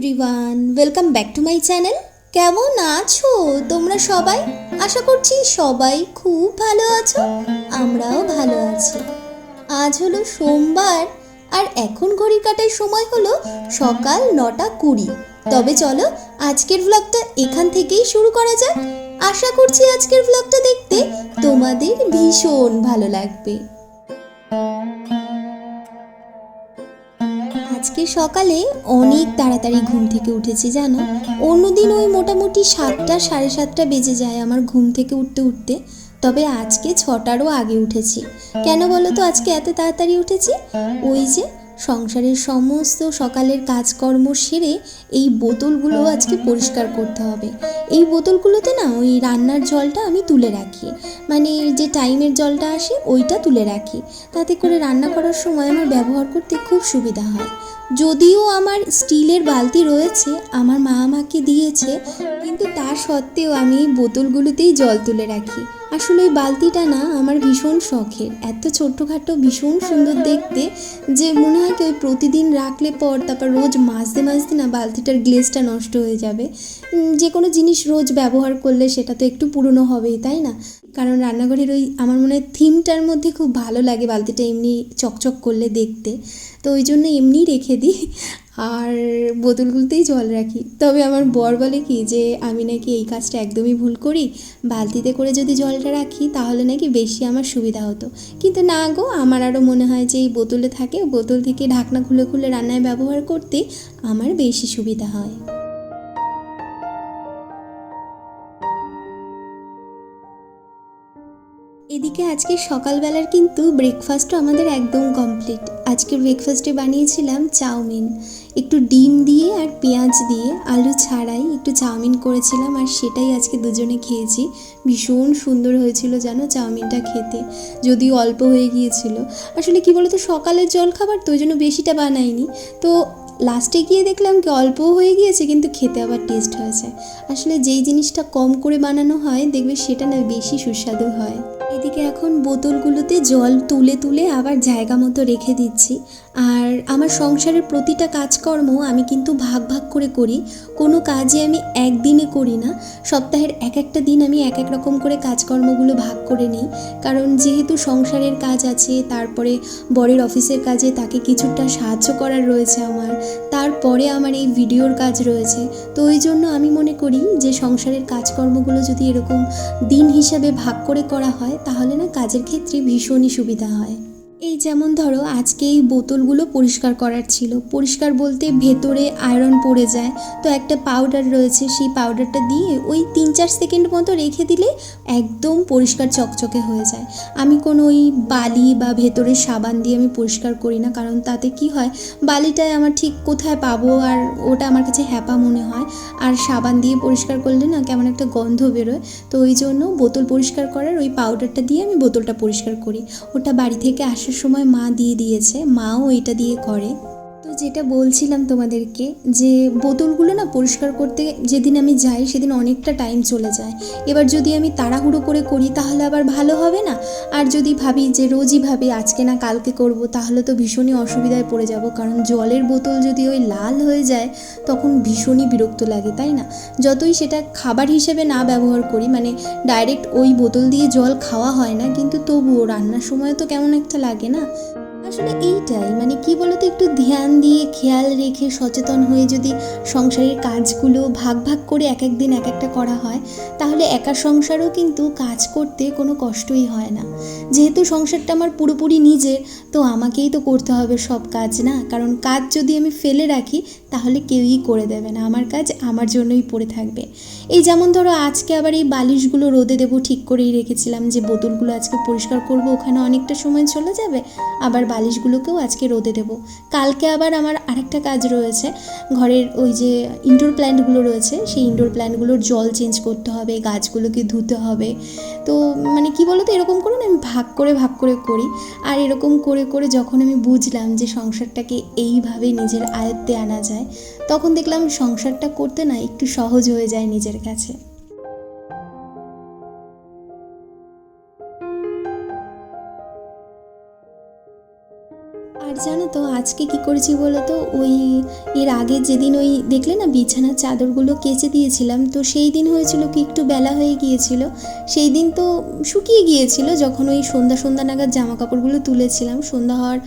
Everyone welcome back to my channel কেমন আছো তোমরা সবাই? আশা করছি সবাই খুব ভালো আছো, আমরাও ভালো আছি। আজ হলো সোমবার, আর এখন ঘড়ির কাটার সময় হলো সকাল নটা কুড়ি। তবে চলো আজকের ভ্লগটা এখান থেকেই শুরু করা যাক। আশা করছি আজকের ভ্লগটা দেখতে তোমাদের ভীষণ ভালো লাগবে। আজকে সকালে অনেক তাড়াতাড়ি ঘুম থেকে উঠেছি, জানো? অন্যদিন ওই মোটামুটি সাতটা, সাড়ে সাতটা বেজে যায় আমার ঘুম থেকে উঠতে উঠতে। তবে আজকে ছটারও আগে উঠেছি। কেন বলো তো, আজকে এত তাড়াতাড়ি উঠেছি? ওই যে সংসারের সমস্ত সকালের কাজকর্ম সেরে এই বোতলগুলো আজকে পরিষ্কার করতে হবে। এই বোতলগুলোতে না ওই রান্নার জলটা আমি তুলে রাখি। মানে যে টাইমের জলটা আসে ওইটা তুলে রাখি। তাতে করে রান্না করার সময় আমার ব্যবহার করতে খুব সুবিধা হয়। যদিও আমার স্টিলের বালতি রয়েছে, আমার মা আমাকে দিয়েছে, কিন্তু তা সত্ত্বেও আমি এই বোতলগুলোতেই জল তুলে রাখি। আসলে ওই বালতিটা না আমার ভীষণ শখের। এত ছোট্টখাটো, ভীষণ সুন্দর দেখতে যে মনে হয় কি ওই প্রতিদিন রাখলে পর, তারপর রোজ মাজতে মাজতে না বালতিটার গ্লেজটা নষ্ট হয়ে যাবে। যে কোনো জিনিস রোজ ব্যবহার করলে সেটা তো একটু পুরনো হবেই, তাই না? কারণ রান্নাঘরের ওই, আমার মনে হয় থিমটার মধ্যে খুব ভালো লাগে বালতিটা এমনি চকচক করলে দেখতে। তো ওই জন্য এমনিই রেখে দিই। আর বোতলগুলোতেই জল রাখি। তবে আমার বর বলে কি যে, আমি নাকি এই কাজটা একদমই ভুল করি। বালতিতে করে যদি জলটা রাখি, তাহলে নাকি বেশি আমার সুবিধা হতো। কিন্তু না গো, আমার আরও মনে হয় যে, এই বোতলে থাকে, বোতল থেকে ঢাকনা খুলে খুলে রান্নায় ব্যবহার করতে আমার বেশি সুবিধা হয়। এদিকে আজকে সকালবেলার কিন্তু ব্রেকফাস্টও আমাদের একদম কমপ্লিট আজকে ব্রেকফাস্টে বানিয়েছিলাম চাউমিন। একটু ডিম দিয়ে আর পেঁয়াজ দিয়ে আলু ছাড়াই একটু চাউমিন করেছিলাম আর সেটাই আজকে দুজনে খেয়েছি। ভীষণ সুন্দর হয়েছিল জানো চাউমিনটা খেতে, যদিও অল্প হয়ে গিয়েছিল। আসলে কি বলতো, সকালের জল খাবার তো ওই জন্য বেশিটা বানাইনি। তো লাস্টে গিয়ে দেখলাম কি অল্প হয়ে গিয়েছে, কিন্তু খেতে আবার টেস্ট হয়েছে। আসলে যেই জিনিসটা কম করে বানানো হয়, দেখবে সেটা না বেশি সুস্বাদু হয়। এদিকে এখন বোতলগুলোতে জল তুলে তুলে আবার জায়গা মতো রেখে দিচ্ছি। আর আমার সংসারের প্রতিটা কাজকর্ম আমি কিন্তু ভাগ ভাগ করে করি। কোনো কাজই আমি একদিনে করি না। সপ্তাহের এক একটা দিন আমি এক এক রকম করে কাজকর্মগুলো ভাগ করে নিই। কারণ যেহেতু সংসারের কাজ আছে, তারপরে বরের অফিসের কাজে তাকে কিছুটা সাহায্য করার রয়েছে আমার। তারপরে আমার এই ভিডিওর কাজ রয়েছে। তো ওই জন্য আমি মনে করি যে সংসারের কাজকর্মগুলো যদি এরকম দিন হিসাবে ভাগ করে করা হয়, তাহলে না কাজের ক্ষেত্রে ভীষণই সুবিধা হয়। এই যেমন ধরো, আজকে এই বোতলগুলো পরিষ্কার করার ছিল। পরিষ্কার বলতে ভেতরে আয়রন পড়ে যায়। তো একটা পাউডার রয়েছে, সেই পাউডারটা দিয়ে ওই তিন চার সেকেন্ড মতো রেখে দিলে একদম পরিষ্কার চকচকে হয়ে যায়। আমি কোনো ওই বালি বা ভেতরের সাবান দিয়ে আমি পরিষ্কার করি না, কারণ তাতে কি হয় বালিটায় আমার ঠিক কোথায় পাবো আর ওটা আমার কাছে হ্যাপা মনে হয়। আর সাবান দিয়ে পরিষ্কার করলে না কেমন একটা গন্ধ বেরোয়। তো ওই জন্য বোতল পরিষ্কার করার ওই পাউডারটা দিয়ে আমি বোতলটা পরিষ্কার করি। ওটা বাড়ি থেকে আসার সময় মা দিয়ে দিয়েছে মাও এটা দিয়ে করে। তো যেটা বলছিলাম তোমাদেরকে যে বোতলগুলো না পরিষ্কার করতে যেদিন আমি যাই সেদিন অনেকটা টাইম চলে যায়। এবার যদি আমি তাড়াহুড়ো করে করি তাহলে আবার ভালো হবে না? আর যদি ভাবি যে রোজই ভাবি আজকে না কালকে করব, তাহলে তো ভীষণই অসুবিধায় পড়ে যাব। কারণ জলের বোতল যদি ওই লাল হয়ে যায়, তখন ভীষণই বিরক্ত লাগে, তাই না? যতই সেটা খাবার হিসেবে না ব্যবহার করি মানে ডাইরেক্ট ওই বোতল দিয়ে জল খাওয়া হয় না, কিন্তু তবুও রান্নার সময় তো কেমন একটা লাগে না? আসলে এইটাই মানে কি বলতো, একটু ধ্যান দিয়ে, খেয়াল রেখে, সচেতন হয়ে যদি সংসারের কাজগুলো ভাগ ভাগ করে এক এক দিন এক একটা করা হয়, তাহলে একা সংসারও কিন্তু কাজ করতে কোনো কষ্টই হয় না। যেহেতু সংসারটা আমার পুরোপুরি নিজের, তো আমাকেই তো করতে হবে সব কাজ, না? কারণ কাজ যদি আমি ফেলে রাখি, তাহলে কেউই করে দেবে না। আমার কাজ আমার জন্যই পড়ে থাকবে। এই যেমন ধরো, আজকে আবার এই বালিশগুলো রোদে দেবো ঠিক করেই রেখেছিলাম যে, বোতলগুলো আজকে পরিষ্কার করব, ওখানে অনেকটা সময় চলে যাবে, আবার বালিশগুলোকেও আজকে রোদে দেবো। কালকে আবার আমার আরেকটা কাজ রয়েছে। ঘরের ওই যে ইনডোর প্ল্যান্টগুলো রয়েছে, সেই ইনডোর প্ল্যান্টগুলোর জল চেঞ্জ করতে হবে, গাছগুলোকে ধুতে হবে। তো মানে কি বলতো, এরকম করে না আমি ভাগ করে ভাগ করে করি। আর এরকম করে করে যখন আমি বুঝলাম যে সংসারটাকে এইভাবে নিজের আয়ত্তে আনা যায়, তখন দেখলাম সংসারটা করতে না একটু সহজ হয়ে যায় নিজের কাছে। জানো তো, আজকে কি করেছি বলো তো? ওই এর আগে যেদিন ওই দেখলে না, বিছানার চাদরগুলো কেচে দিয়েছিলাম, তো সেই দিন হয়েছিল কি একটু বেলা হয়ে গিয়েছিল। সেই দিন তো শুকিয়ে গিয়েছিল, যখন ওই সন্ধ্যা সন্ধ্যা নাগাদ জামা কাপড়গুলো তুলেছিলাম। সন্ধ্যা হওয়ার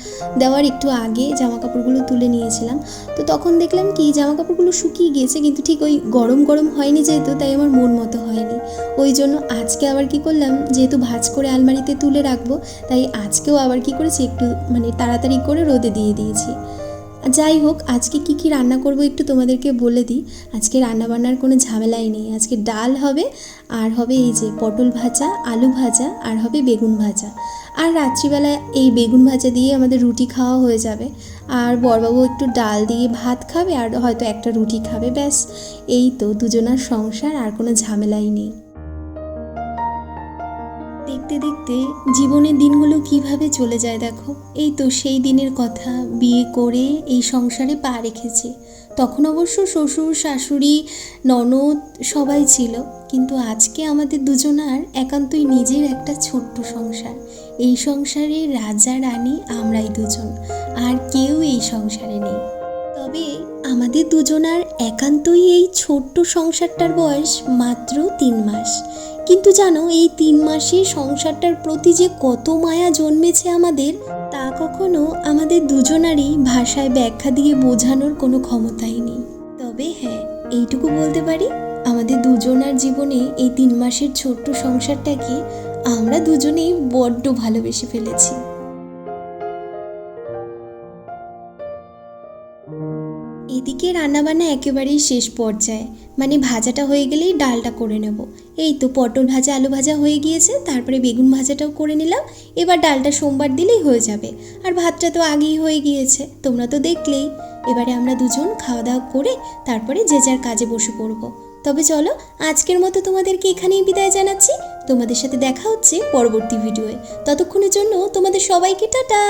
দেওয়ার একটু আগে জামা কাপড়গুলো তুলে নিয়েছিলাম। তো তখন দেখলাম কি জামা কাপড়গুলো শুকিয়ে গিয়েছে, কিন্তু ঠিক ওই গরম গরম হয়নি যেহেতু, তাই আমার মন মতো হয়নি। ওই জন্য আজকে আবার কি করলাম, যেহেতু ভাজ করে আলমারিতে তুলে রাখব, তাই আজকেও আবার কি করেছি, একটু মানে তাড়াতাড়ি করে রোদে দিয়ে দিয়েছি। যাই হোক, আজকে কি কি রান্না করব একটু তোমাদেরকে বলে দিই। আজকে রান্না বান্নার কোনো ঝামেলাই নেই। আজকে ডাল হবে, আর হবে এই যে পটল ভাজা, আলু ভাজা, আর হবে বেগুন ভাজা। আর রাত্রিবেলা এই বেগুন ভাজা দিয়ে আমাদের রুটি খাওয়া হয়ে যাবে। আর বরবাবু একটু ডাল দিয়ে ভাত খাবে, আর হয়তো একটা রুটি খাবে, ব্যাস। এই তো, দুজনার সংসার, আর কোনো ঝামেলাই নেই। দেখতে দেখতে জীবনের দিনগুলো কীভাবে চলে যায় দেখো? এই তো সেই দিনের কথা, বিয়ে করে এই সংসারে পা রেখেছি। তখন অবশ্য শ্বশুর, শাশুড়ি, ননদ সবাই ছিল। কিন্তু আজকে আমাদের দুজনার একান্তই নিজের একটা ছোট্ট সংসার। এই সংসারে রাজা, রানী আমরাই দুজন। আর কেউ এই সংসারে নেই। তবে আমাদের দুজনার একান্তই এই ছোট্ট সংসারটার বয়স মাত্র তিন মাস। কিন্তু জানো, এই তিন মাসে সংসারটার প্রতি যে কত মায়া জন্মেছে আমাদের, তা কখনো আমাদের দুজনারই ভাষায় ব্যাখ্যা দিয়ে বোঝানোর কোনো ক্ষমতাই নেই। তবে হ্যাঁ এইটুকু বলতে পারি, আমাদের দুজনার জীবনে এই তিন মাসের ছোট্ট সংসারটাকে আমরা দুজনেই বড্ড ভালোবেসে ফেলেছি। রান্নাবান্না একেবারেই শেষ পর্যায়ে। মানে ভাজাটা হয়ে গেলেই ডালটা করে নেব। এই তো পটল ভাজা, আলু ভাজা হয়ে গিয়েছে, তারপরে বেগুন ভাজাটাও করে নিলাম। এবার ডালটা সোমবার দিলেই হয়ে যাবে। আর ভাতটা তো আগেই হয়ে গিয়েছে, তোমরা তো দেখলেই। এবারে আমরা দুজন খাওয়া দাওয়া করে তারপরে যে যার কাজে বসে পড়ব। তবে চলো, আজকের মতো তোমাদেরকে এখানেই বিদায় জানাচ্ছি। তোমাদের সাথে দেখা হচ্ছে পরবর্তী ভিডিওয়ে। ততক্ষণের জন্য তোমাদের সবাইকে টাটা!